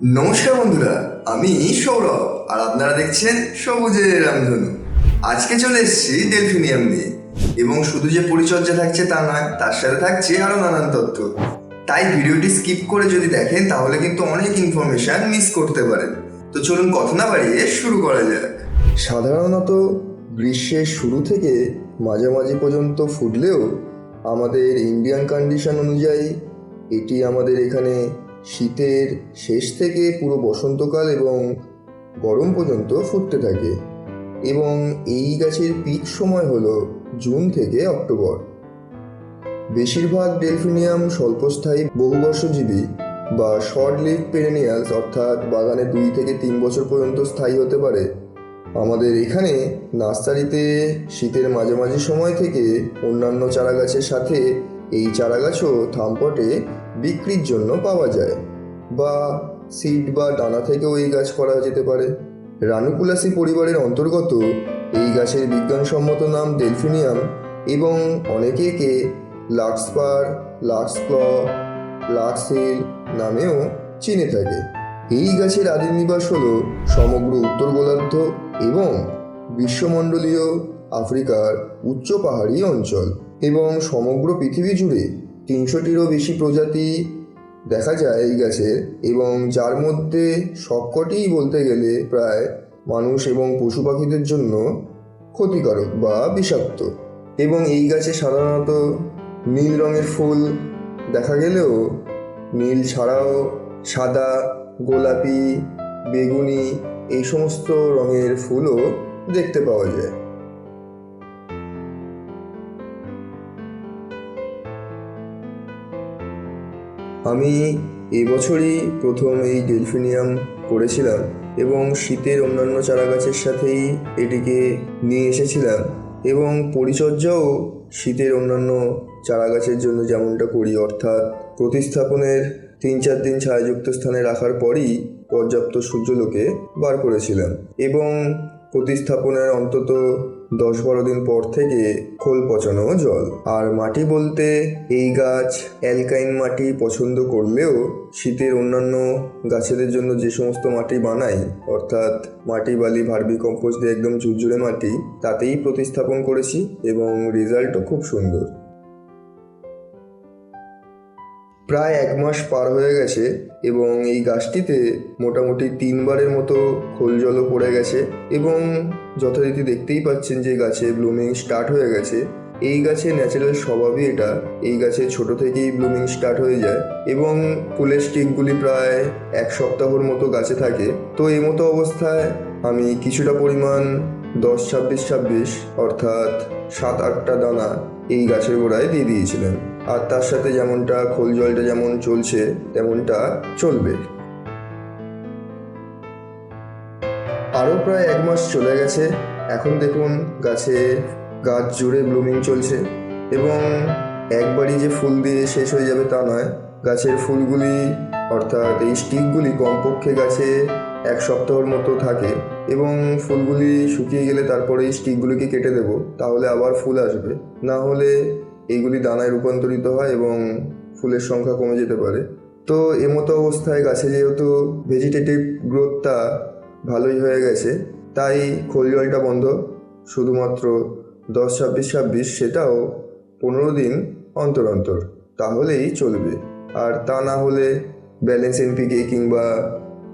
নমস্কার বন্ধুরা, আমি সৌরভ, আর আপনারা দেখছেন সবুজের রামধনু। আজকে চলে এসেছি ডেলফিনিয়াম নিয়ে, এবং শুধু যে পরিচর্যা থাকছে তা নয়, তার সাথে থাকছে আরও নানান তথ্য। তাই ভিডিওটি স্কিপ করে যদি দেখেন, তাহলে কিন্তু অনেক ইনফরমেশন মিস করতে পারেন। তো চলুন কথা না বাড়িয়ে শুরু করা যাক। সাধারণত গ্রীষ্মের শুরু থেকে মাঝামাঝি পর্যন্ত ফুটলেও আমাদের ইন্ডিয়ান কন্ডিশন অনুযায়ী, এটি আমাদের এখানে শীতের শেষ থেকে পুরো বসন্তকাল এবং গরম পর্যন্ত ফুটতে থাকে। এবং এই গাছের পিক সময় হল জুন থেকে অক্টোবর। বেশিরভাগ ডেলফিনিয়াম স্বল্পস্থায়ী বহুবর্ষজীবী বা শর্ট লিভ পেরেনিয়ালস অর্থাৎ বাগানে দুই থেকে তিন বছর পর্যন্ত স্থায়ী হতে পারে। আমাদের এখানে নার্সারিতে শীতের মাঝামাঝি সময় থেকে অন্যান্য চারা গাছের সাথে এই চারা গাছও থামপটে বিক্রির জন্য পাওয়া যায়। বা সিড বা ডানা থেকেও এই গাছ করা যেতে পারে। রানুকুলাসি পরিবারের অন্তর্গত এই গাছের বিজ্ঞানসম্মত নাম ডেলফিনিয়াম এবং অনেকে একে লাক্সপার লাক্সক্ল লাক্সিল নামেও চিনে থাকে। এই গাছের আদিম নিবাস হল সমগ্র উত্তর গোলার্ধ এবং বিশ্বমণ্ডলীয় আফ্রিকার উচ্চ পাহাড়ি অঞ্চল। এবং সমগ্র পৃথিবী জুড়ে তিনশোটিরও বেশি প্রজাতি দেখা যায় এই গাছের এবং যার মধ্যে সবকটিই বলতে গেলে প্রায় মানুষ এবং পশু পাখিদের জন্য ক্ষতিকারক বা বিষাক্ত। এবং এই গাছে সাধারণত নীল রঙের ফুল দেখা গেলেও নীল ছাড়াও সাদা, গোলাপি, বেগুনি এই সমস্ত রঙের ফুলও দেখতে পাওয়া যায়। আমি এবছরই প্রথম এই ডেলফিনিয়াম করেছিলাম এবং শীতের অন্যান্য চারা গাছের সাথেই এটিকে নিয়ে এসেছিলাম এবং পরিচর্যাও শীতের অন্যান্য চারা গাছের জন্য যেমনটা করি, অর্থাৎ প্রতিস্থাপনের তিন চার দিন ছায়াযুক্ত স্থানে রাখার পরই পর্যাপ্ত সূর্যলোকে বার করেছিলাম এবং প্রতিস্থাপনের অন্তত দশ বারো দিন পর থেকে খোল পচানো জল। আর মাটি বলতে এই গাছ অ্যালকাইন মাটি পছন্দ করলেও শীতের অন্যান্য গাছেদের জন্য যে সমস্ত মাটি বানাই, অর্থাৎ মাটি, বালি ভার্বি কম্পোস্ট দিয়ে একদম ঝুরঝুরে মাটি, তাতেই প্রতিস্থাপন করেছি এবং রেজাল্টও খুব সুন্দর। প্রায় এক মাস পার হয়ে গেছে এবং এই গাছটিতে মোটামুটি তিনবারের মতো খোল জলও পড়ে গেছে এবং যথারীতি দেখতেই পাচ্ছেন যে গাছে ব্লুমিং স্টার্ট হয়ে গেছে। এই গাছে ন্যাচারাল স্বভাবই এটা। এই গাছে ছোট থেকেই ব্লুমিং স্টার্ট হয়ে যায় এবং ফুলের স্টিকগুলি প্রায় এক সপ্তাহর মতো গাছে থাকে। তো এই মতো অবস্থায় আমি কিছুটা পরিমাণ দশ ছাব্বিশ ছাব্বিশ অর্থাৎ সাত আটটা দানা এই গাছের গোড়ায় দিয়ে দিয়েছিলেন আর তার সাথে যেমনটা খোল জলটা যেমন চলছে, তেমনটা চলবে। আরও প্রায় এক মাস চলে গেছে। এখন দেখুন গাছে গাছ জুড়ে ব্লুমিং চলছে এবং একবারই যে ফুল দিয়ে শেষ হয়ে যাবে তা নয়, গাছের ফুলগুলি অর্থাৎ এই স্টিকগুলি কমপক্ষে গাছে এক সপ্তাহর মতো থাকে এবং ফুলগুলি শুকিয়ে গেলে তারপরে এই স্টিকগুলিকে কেটে দেবো, তাহলে আবার ফুল আসবে। না হলে এইগুলি দানায় রূপান্তরিত হয় এবং ফুলের সংখ্যা কমে যেতে পারে। তো এমতো অবস্থায় গাছে যেহেতু ভেজিটেটিভ গ্রোথটা ভালোই হয়ে গেছে, তাই খোল জলটা বন্ধ। শুধুমাত্র দশ ছাব্বিশ ছাব্বিশ সেটাও পনেরো দিন অন্তর অন্তর, তাহলেই চলবে। আর তা না হলে ব্যালেন্স এনপিকে কিংবা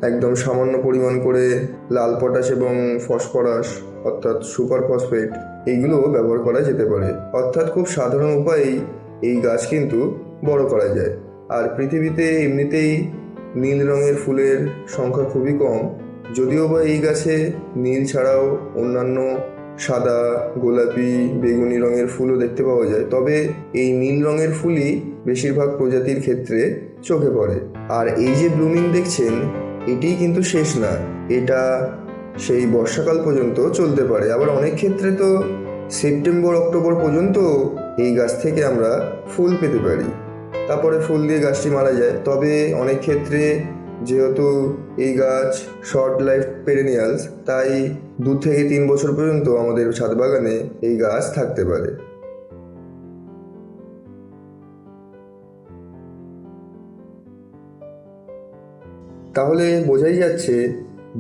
একদম সামান্য পরিমাণ করে লাল পটাশ এবং ফসফরাস, অর্থাৎ সুপার ফসফেট এইগুলো ব্যবহার করা যেতে পারে। অর্থাৎ খুব সাধারণ উপায়েই এই গাছ কিন্তু বড় করা যায়। আর পৃথিবীতে এমনিতেই নীল রঙের ফুলের সংখ্যা খুবই কম। যদিও বা এই গাছে নীল ছাড়াও অন্যান্য সাদা, গোলাপি, বেগুনি রঙের ফুলও দেখতে পাওয়া যায়, তবে এই নীল রঙের ফুলই বেশিরভাগ প্রজাতির ক্ষেত্রে চোখে পড়ে। আর এই যে ব্লুমিং দেখছেন, এটিই কিন্তু শেষ না। এটা সেই বর্ষাকাল পর্যন্ত চলতে পারে। আবার অনেক ক্ষেত্রে তো সেপ্টেম্বর, অক্টোবর পর্যন্ত এই গাছ থেকে আমরা ফুল পেতে পারি। তারপরে ফুল দিয়ে গাছটি মারা যায়। তবে অনেক ক্ষেত্রে যেহেতু এই গাছ শর্ট লাইফ পেরেনিয়ালস তাই দু থেকে তিন বছর পর্যন্ত আমাদের ছাদ বাগানে এই গাছ থাকতে পারে। তাহলে বোঝাই যাচ্ছে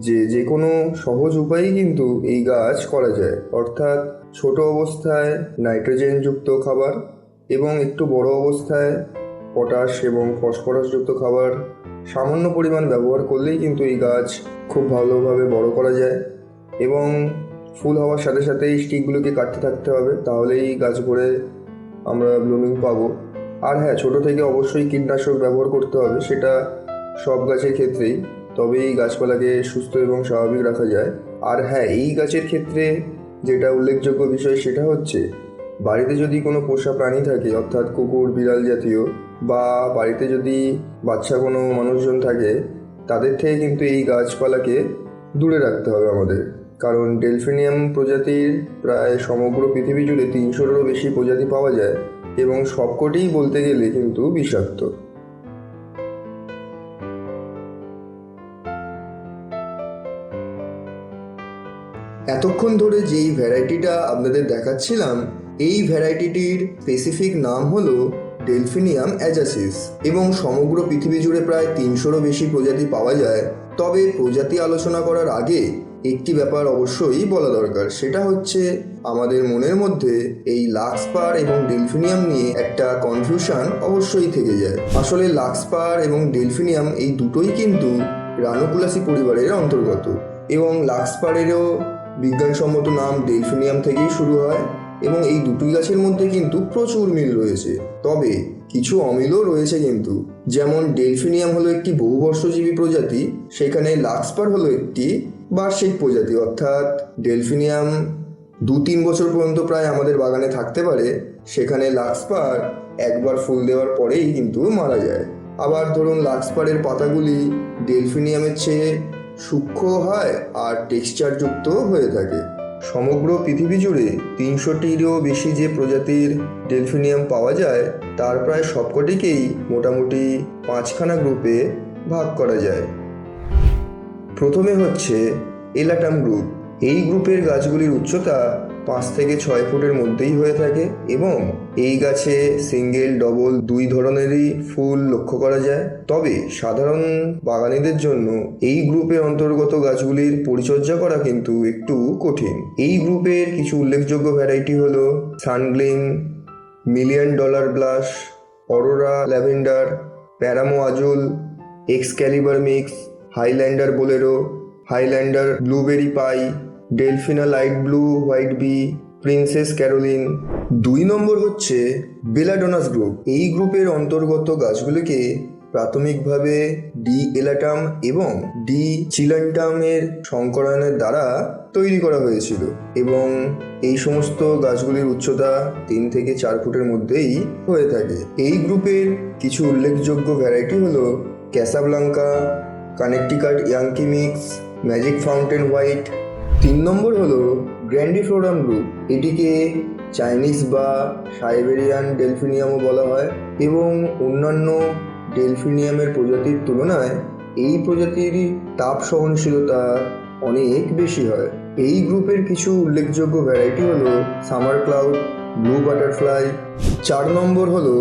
যে যে কোনো সহজ উপায়েই কিন্তু এই গাছ করা যায়। অর্থাৎ ছোট অবস্থায় নাইট্রোজেনযুক্ত খাবার এবং একটু বড় অবস্থায় পটাশ এবং ফসফরাসযুক্ত খাবার সামান্য পরিমাণ ব্যবহার করলেই কিন্তু এই গাছ খুব ভালোভাবে বড় করা যায় এবং ফুল হওয়ার সাথে সাথে এই স্টিকগুলোকে কাটতে থাকতে হবে, তাহলেই গাছ ভরে আমরা ব্লুমিং পাবো। আর হ্যাঁ ছোট থেকে অবশ্যই কীটনাশক ব্যবহার করতে হবে, সেটা সব গাছের ক্ষেত্রেই। তবেই গাছপালাকে সুস্থ এবং স্বাভাবিক রাখা যায়। আর হ্যাঁ এই গাছের ক্ষেত্রে যেটা উল্লেখযোগ্য বিষয় সেটা হচ্ছে, বাড়িতে যদি কোনো পোষা প্রাণী থাকে, অর্থাৎ কুকুর, বিড়াল জাতীয়, বা বাড়িতে যদি বাচ্চা কোনো মানুষজন থাকে, তাদের থেকে কিন্তু এই গাছপালাকে দূরে রাখতে হবে আমাদের। কারণ ডেলফিনিয়াম প্রজাতির প্রায় সমগ্র পৃথিবী জুড়ে তিনশোরও বেশি প্রজাতি পাওয়া যায় এবং সবকটিই বলতে গেলে কিন্তু বিষাক্ত। এতক্ষণ ধরে যেই ভ্যারাইটিটা আপনাদের দেখাচ্ছিলাম, এই ভ্যারাইটিটির স্পেসিফিক নাম হলো ডেলফিনিয়াম অ্যাজাসিস এবং সমগ্র পৃথিবী জুড়ে প্রায় তিনশোরও বেশি প্রজাতি পাওয়া যায়। তবে প্রজাতি আলোচনা করার আগে একটি ব্যাপার অবশ্যই বলা দরকার, সেটা হচ্ছে আমাদের মনের মধ্যে এই লাক্সপার এবং ডেলফিনিয়াম নিয়ে একটা কনফিউশন অবশ্যই থেকে যায়। আসলে লাক্সপার এবং ডেলফিনিয়াম এই দুটোই কিন্তু রানোকুলাসি পরিবারের অন্তর্গত এবং লাক্সপারেরও বিজ্ঞানসম্মত নাম ডেলফিনিয়াম থেকেই শুরু হয় এবং এই দুটি গাছের মধ্যে কিন্তু প্রচুর মিল রয়েছে। তবে কিছু অমিলও রয়েছে কিন্তু। যেমন ডেলফিনিয়াম হলো একটি বহুবর্ষজীবী প্রজাতি, সেখানে লাক্সপার হলো একটি বার্ষিক প্রজাতি। অর্থাৎ ডেলফিনিয়াম দু তিন বছর পর্যন্ত প্রায় আমাদের বাগানে থাকতে পারে। সেখানে লাক্সপার একবার ফুল দেওয়ার পরেই কিন্তু মারা যায়। আবার ধরুন লাক্সপারের পাতাগুলি ডেলফিনিয়ামের চেয়ে সূক্ষ্ম হয় আর টেক্সচারযুক্ত হয়ে থাকে। সমগ্র পৃথিবী জুড়ে তিনশোটিরও বেশি যে প্রজাতির ডেলফিনিয়াম পাওয়া যায়, তার প্রায় সবকটিকেই মোটামুটি পাঁচখানা গ্রুপে ভাগ করা যায়। প্রথমে হচ্ছে এলাটাম গ্রুপ। এই গ্রুপের গাছগুলির উচ্চতা পাঁচ থেকে ছয় ফুটের মধ্যেই হয়ে থাকে এবং এই গাছে সিঙ্গেল, ডবল দুই ধরনেরই ফুল লক্ষ্য করা যায়। তবে সাধারণ বাগানীদের জন্য এই গ্রুপের অন্তর্গত গাছগুলির পরিচর্যা করা কিন্তু একটু কঠিন। এই গ্রুপের কিছু উল্লেখযোগ্য ভ্যারাইটি হলো সানগ্লিং, million dollar blush, Aurora lavender, Paramo Azul, Excalibur mix, Highlander Bolero, Highlander blueberry pie Delphina light blue white B princess Caroline দুই নম্বর হচ্ছে বেলাডোনাস গ্রুপ এই গ্রুপের অন্তর্গত গাছগুলিকে প্রাথমিকভাবে ডি এলাটাম এবং ডি চিলান্টামের সংকরণের দ্বারা তৈরি করা হয়েছিল এবং এই সমস্ত গাছগুলির উচ্চতা তিন থেকে চার ফুটের মধ্যেই হয়ে থাকে। এই গ্রুপের কিছু উল্লেখযোগ্য ভ্যারাইটি হলো Casablanca Connecticut Yankee mix magic fountain white তিন নম্বর হলো গ্র্যান্ডিফ্লোরাম গ্রুপ এটিকে চাইনিজ বা সাইবেরিয়ান ডেলফিনিয়ামও বলা হয় এবং অন্যান্য ডেলফিনিয়ামের প্রজাতির তুলনায় এই প্রজাতির তাপ সহনশীলতা অনেক বেশি হয়। এই গ্রুপের কিছু উল্লেখযোগ্য ভ্যারাইটি হলো সামার ক্লাউড ব্লু বাটারফ্লাই চার নম্বর হলো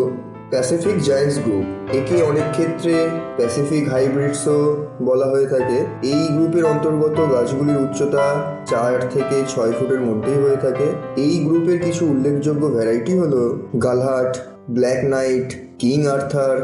প্যাসিফিক জায়ান্টস গ্রুপ একে অনেক ক্ষেত্রে প্যাসিফিক হাইব্রিডসও বলা হয়ে থাকে। এই গ্রুপের অন্তর্গত গাছগুলির উচ্চতা চার থেকে ছয় ফুটের মধ্যেই হয়ে থাকে। এই গ্রুপের কিছু উল্লেখযোগ্য ভ্যারাইটি হল Galahad black knight king Arthur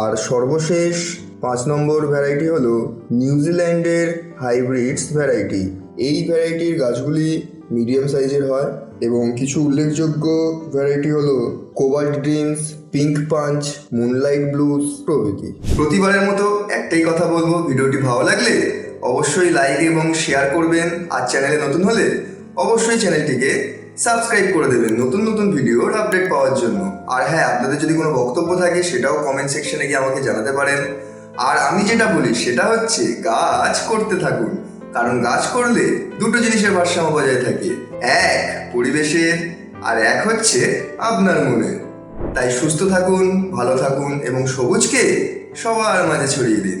আর সর্বশেষ পাঁচ নম্বর ভ্যারাইটি হলো নিউজিল্যান্ডের হাইব্রিডস ভ্যারাইটি এই ভ্যারাইটির গাছগুলি মিডিয়াম সাইজের হয়। এবং কিছু উল্লেখযোগ্য ভ্যারাইটি হলো cobalt dreams pink punch moonlight blues প্রভৃতি। প্রতিবারের মতো একটাই কথা বলব, ভিডিওটি ভালো লাগলে অবশ্যই লাইক এবং শেয়ার করবেন। আর চ্যানেলে নতুন হলে অবশ্যই চ্যানেলটিকে সাবস্ক্রাইব করে দেবেন নতুন নতুন ভিডিওর আপডেট পাওয়ার জন্য। আর হ্যাঁ আপনাদের যদি কোনো বক্তব্য থাকে, সেটাও কমেন্ট সেকশনে গিয়ে আমাকে জানাতে পারেন। আর আমি যেটা বলি, সেটা হচ্ছে গাছ করতে থাকুন। কারণ গাছ করলে দুটো জিনিসের ভারসাম্য বজায় থাকে। এক পরিবেশের, আর এক হচ্ছে আপনার মনে। তাই সুস্থ থাকুন, ভালো থাকুন এবং সবুজকে সবার মাঝে ছড়িয়ে দিন।